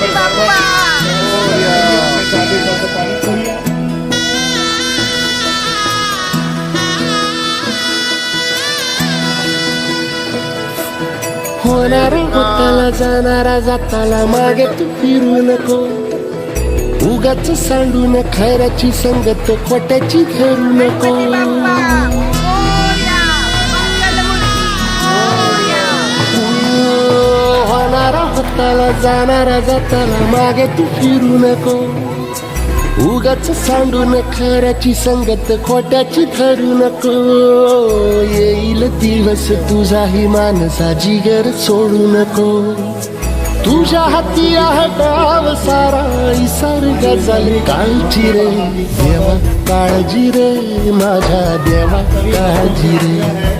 गणपती बाप्पा होणारा होताला जाणारा जाताला मागे तू फिरू नको. उगाच सांडून खैराची संगत खोट्याची धरू नको. जाताला जाणारा जाताला मागे तू फिरू नको. उगाच सांडून खऱ्याची संगत खोट्याची ठरू नको. येईल दिवस तुझाही माणसा जिगर सोडू नको. तुझ्या हाती आहे डाव सारा इसार गजल काळजी रे. देवा काळजी रे माझ्या देवा काळजी रे.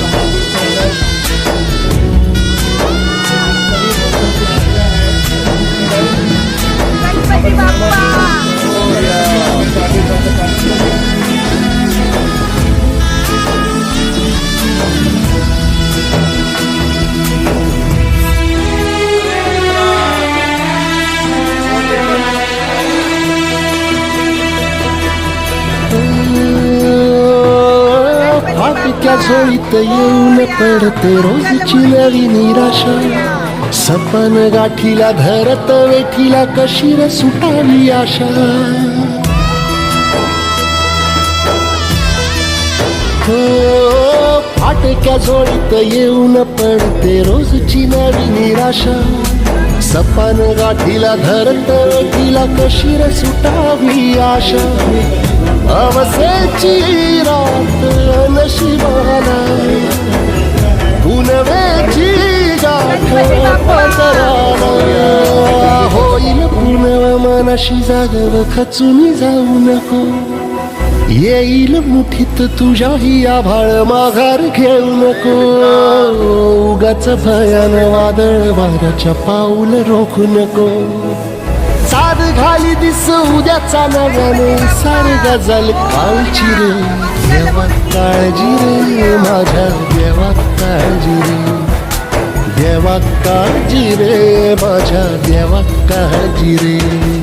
फाटक्या येऊन पडते रोजची नवी निराशा. सपन गाठीला धरत वेठीला कशीर सुटावी आशा. हो फाटक्या झोळीत येऊन पडते रोजची नवी निराशा. सपन गाठीला धरत वेठीला कशीर सुटावी आशा. अवसेची रात नशिबाला. पुनवेची गाठ पसराला होईल पुनव मनाशी जागव खचून जाऊ नको. येईल मुठीत तुझ्याही आभाळ माघार घेऊ नको. उगाच भयान वादळ वाऱ्याच्या पाऊल रोखू नको. दिस उद्याचा नव्याने सारे गजल काळची रे. देवा काळजी रे माझ्या देवा काळजी रे. देवा काळजी रे माझ्या देवा काळजी रे.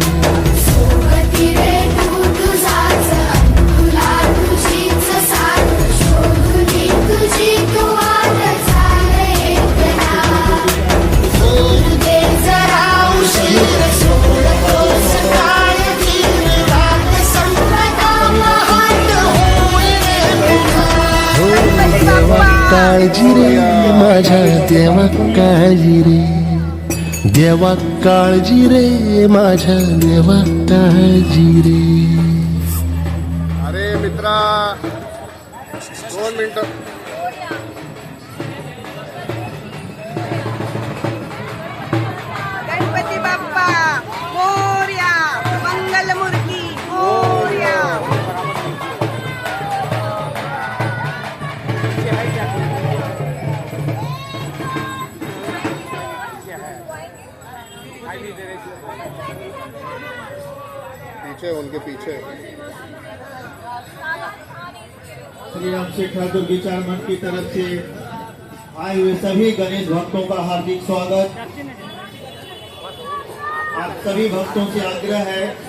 माझ्या देवा काळजी रे. देवा काळजी रे माझ्या देवा काळजी रे. अरे मित्रा दोन मिनिट. पीछे उनके पीछे। श्री राम शेख ठाकुर विचार मंच की तरफ से। आए हुए सभी गणेश भक्तों का हार्दिक स्वागत। आप सभी भक्तों से आग्रह है।